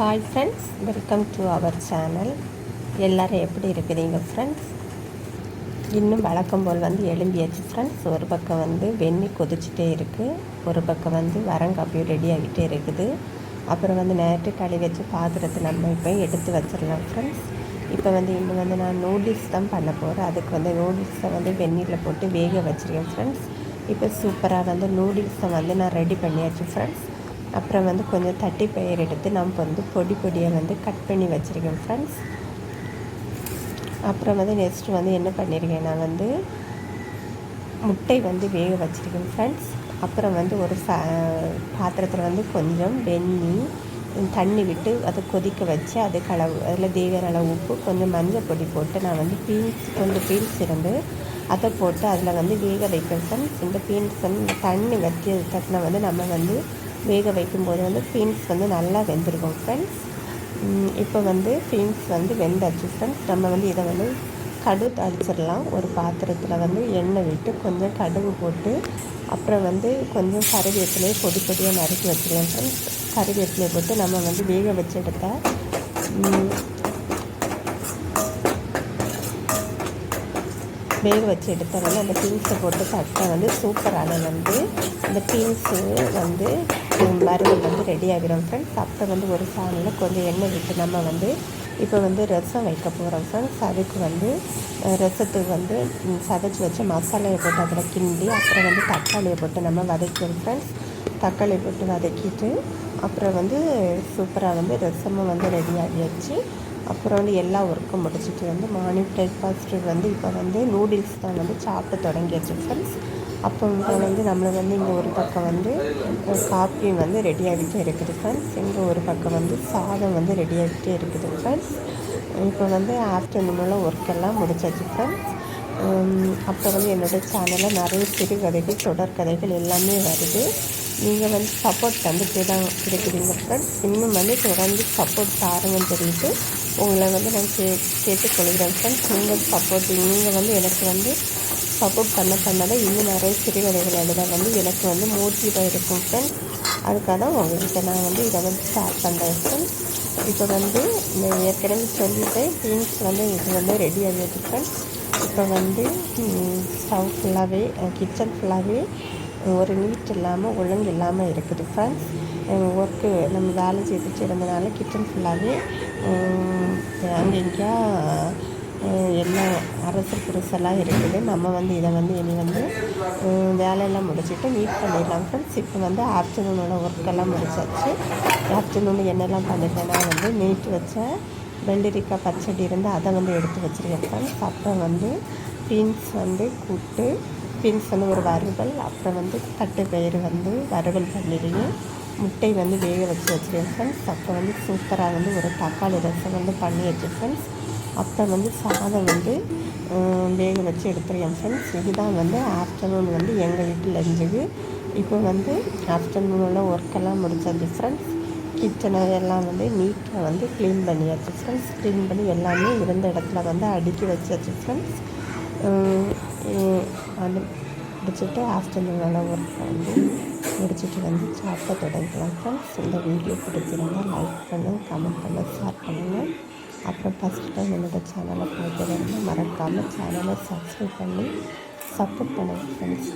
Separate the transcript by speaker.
Speaker 1: Hi friends welcome to our channel எல்லோரும் எப்படி இருக்கிறீங்க ஃப்ரெண்ட்ஸ் இன்னும் வழக்கம் போல் வந்து எழும்பியாச்சு ஃப்ரெண்ட்ஸ் ஒரு பக்கம் வந்து வெண்ணி கொதிச்சுட்டே இருக்குது ஒரு பக்கம் வந்து வரங்காப்பியும் ரெடி ஆகிட்டே இருக்குது. அப்புறம் வந்து நேற்று களி வச்சு பாத்திரத்தை நம்ம இப்போ எடுத்து வச்சிடலாம் ஃப்ரெண்ட்ஸ் இப்போ வந்து இன்னும் வந்து நான் நூடுல்ஸ் தான் பண்ண போகிறேன் அதுக்கு வந்து நூடுல்ஸை வந்து வெந்நீரில் போட்டு வேக வச்சுருக்கேன் ஃப்ரெண்ட்ஸ் இப்போ சூப்பராக வந்து நூடுல்ஸை வந்து நான் ரெடி பண்ணியாச்சு ஃப்ரெண்ட்ஸ் அப்புறம் வந்து கொஞ்சம் தட்டி பயிர் எடுத்து நம்ம வந்து பொடி பொடியாக வந்து கட் பண்ணி வச்சுருக்கேன் ஃப்ரெண்ட்ஸ் அப்புறம் வந்து நெக்ஸ்ட்டு வந்து என்ன பண்ணியிருக்கேன் நான் வந்து முட்டை வந்து வேக வச்சுருக்கேன் ஃப்ரெண்ட்ஸ் அப்புறம் வந்து ஒரு சா பாத்திரத்தில் வந்து கொஞ்சம் வெந்நி தண்ணி விட்டு அதை கொதிக்க வச்சு அது கலவு அதில் தேவையான அளவு உப்பு கொஞ்சம் மஞ்சள் பொடி போட்டு நான் வந்து பீன்ஸ் கொஞ்சம் பீன்ஸ் இருந்து அதை போட்டு அதில் வந்து வேக வைக்கிறேன் ஃப்ரெண்ட்ஸ் இந்த பீன்ஸ் வந்து தண்ணி வச்சு தட்டின வந்து நம்ம வந்து வேக வைக்கும்போது வந்து பீன்ஸ் வந்து நல்லா வெந்திருக்கும் ஃப்ரெண்ட்ஸ் இப்போ வந்து பீன்ஸ் வந்து வெந்தாச்சு ஃப்ரெண்ட்ஸ் நம்ம வந்து இதை வந்து கடு தாளிச்சிடலாம். ஒரு பாத்திரத்தில் வந்து எண்ணெய் விட்டு கொஞ்சம் கடுகு போட்டு அப்புறம் வந்து கொஞ்சம் கருவேப்பிலையை பொடி பொடியாக நறுக்கி வச்சுக்கலாம் ஃப்ரெண்ட்ஸ் கருவேப்பிலையை போட்டு நம்ம வந்து வேக வச்சு எடுத்தால் வேக வச்சு எடுத்தால் அந்த பீன்ஸை போட்டு தட்டை வந்து சூப்பரான வந்து இந்த பீன்ஸு வந்து வறுவல் வந்து ரெடி ஆகிடும் ஃப்ரெண்ட்ஸ் அப்புறம் வந்து ஒரு சாணியில் கொஞ்சம் எண்ணெய் விட்டு நம்ம வந்து இப்போ வந்து ரசம் வைக்க போகிறோம் ஃப்ரெண்ட்ஸ் அதுக்கு வந்து ரசத்துக்கு வந்து சதைச்சி வச்சு மசாலையை போட்டு அதில் கிண்டி அப்புறம் வந்து தக்காளியை போட்டு நம்ம வதக்கிறோம் ஃப்ரெண்ட்ஸ் தக்காளி போட்டு வதக்கிட்டு அப்புறம் வந்து சூப்பராக வந்து ரசமும் வந்து ரெடி ஆகியாச்சு அப்புறம் வந்து எல்லா ஒர்க்கும் முடிச்சுட்டு வந்து மார்னிங் பிரேக்ஃபாஸ்ட்டு வந்து இப்போ வந்து நூடுல்ஸ் தான் வந்து சாப்பிட்டு தொடங்கியாச்சு ஃப்ரெண்ட்ஸ் அப்போ வந்து நம்மளை வந்து இங்கே ஒரு பக்கம் வந்து காப்பியும் வந்து ரெடி ஆகிட்டே இருக்குது ஃப்ரெண்ட்ஸ் இங்கே ஒரு பக்கம் வந்து சாதம் வந்து ரெடி ஆகிட்டே இருக்குது ஃப்ரெண்ட்ஸ் இப்போ வந்து ஆஃப்டர்நூனில் ஒர்க்கெல்லாம் முடிச்சாச்சு ஃப்ரெண்ட்ஸ் அப்போ வந்து என்னோடய சேனலில் நிறைய சிறுகதைகள் தொடர்கதைகள் எல்லாமே வருது. நீங்கள் வந்து சப்போர்ட் தந்துகிட்டே தான் இருக்கிறீங்க ஃப்ரெண்ட்ஸ் இன்னும் வந்து தொடர்ந்து சப்போர்ட் தாருங்கன்னு தெரிவித்து உங்களை வந்து நான் கே கேட்டுக்கொள்கிறேன் ஃப்ரெண்ட்ஸ் நீங்கள் சப்போர்ட் நீங்கள் வந்து எனக்கு வந்து சப்போர்ட் பண்ண பண்ண தான் இன்னும் நிறைய சிறுகதைகள் எழுத வந்து எனக்கு வந்து மோட்டிவாக இருக்கும் ஃப்ரெண்ட்ஸ் அதுக்காக தான் உங்கள்கிட்ட நான் வந்து இதை வந்து ஸ்டார்ட் பண்ணுறேன் ஃப்ரெண்ட்ஸ் இப்போ வந்து நான் ஏற்கனவே சொல்லிட்டேன் பீன்ஸ் வந்து இது வந்து ரெடி ஆகிடுது ஃப்ரெண்ட்ஸ் இப்போ வந்து ஸ்டவ் ஃபுல்லாகவே கிச்சன் ஃபுல்லாகவே ஒரு நீட் இல்லாமல் ஒழுங்கு இல்லாமல் இருக்குது ஃப்ரெண்ட்ஸ் ஒர்க்கு நம்ம வேலை செய்துட்டு இருந்தனால கிச்சன் ஃபுல்லாகவே அங்கே எங்கேயா எல்லாம் அரசு புரசெல்லாம் இருக்குது. நம்ம வந்து இதை வந்து இனி வந்து வேலையெல்லாம் முடிச்சுட்டு மீட் பண்ணிடலாம் ஃப்ரெண்ட்ஸ் இப்போ வந்து ஆஃப்டர்நூனோட ஒர்க்கெல்லாம் முடிச்சாச்சு. ஆஃப்டர்நூன் என்னெல்லாம் பண்ணிட்டேன்னா வந்து மீட் வச்சேன். வெள்ளரிக்காய் பச்சடி இருந்து அதை வந்து எடுத்து வச்சுருக்கேன் ஃப்ரெண்ட்ஸ் அப்புறம் வந்து பீன்ஸ் வந்து கூட்டு பீன்ஸ் வந்து ஒரு வறுவல் அப்புறம் வந்து தட்டு பயிர் வந்து வறுவல் பண்ணிடுவேன் முட்டை வந்து வேக வச்சு வச்சுருக்கேன் ஃப்ரெண்ட்ஸ் அப்புறம் வந்து சூப்பராக வந்து ஒரு தக்காளி ரசம் வந்து பண்ணி வச்சு ஃப்ரெண்ட்ஸ் அப்புறம் வந்து சாதம் வந்து வேக வச்சு எடுத்துருக்கேன் ஃப்ரெண்ட்ஸ் இதுதான் வந்து ஆஃப்டர்நூன் வந்து எங்கள் வீட்டில் லஞ்சுக்கு இப்போ வந்து ஆஃப்டர்நூனில் ஒர்க்கெல்லாம் முடிச்சது ஃப்ரெண்ட்ஸ் கிச்சனை எல்லாம் வந்து நீட்டாக வந்து க்ளீன் பண்ணியாச்சு ஃப்ரெண்ட்ஸ் க்ளீன் பண்ணி எல்லாமே இருந்த இடத்துல வந்து அடுக்கி வச்சாச்சு ஃப்ரெண்ட்ஸ் அது முடிச்சுட்டு ஆஃப்டர்நூனில் ஒர்க் வந்து முடிச்சுட்டு வந்து சாப்பிட தொடங்கலாம் ஃப்ரெண்ட்ஸ் இந்த வீடியோ பிடிச்சிருந்தால் லைக் பண்ணுங்கள் கமெண்ட் பண்ணுங்கள் ஷேர் பண்ணுங்கள் அப்புறம் ஃபஸ்ட் டைம் என்னோடய சேனலை பார்க்குறவங்க மறக்காமல் சேனலை சப்ஸ்கிரைப் பண்ணி சப்போர்ட் பண்ணுங்கள் ஃப்ரெண்ட்ஸ்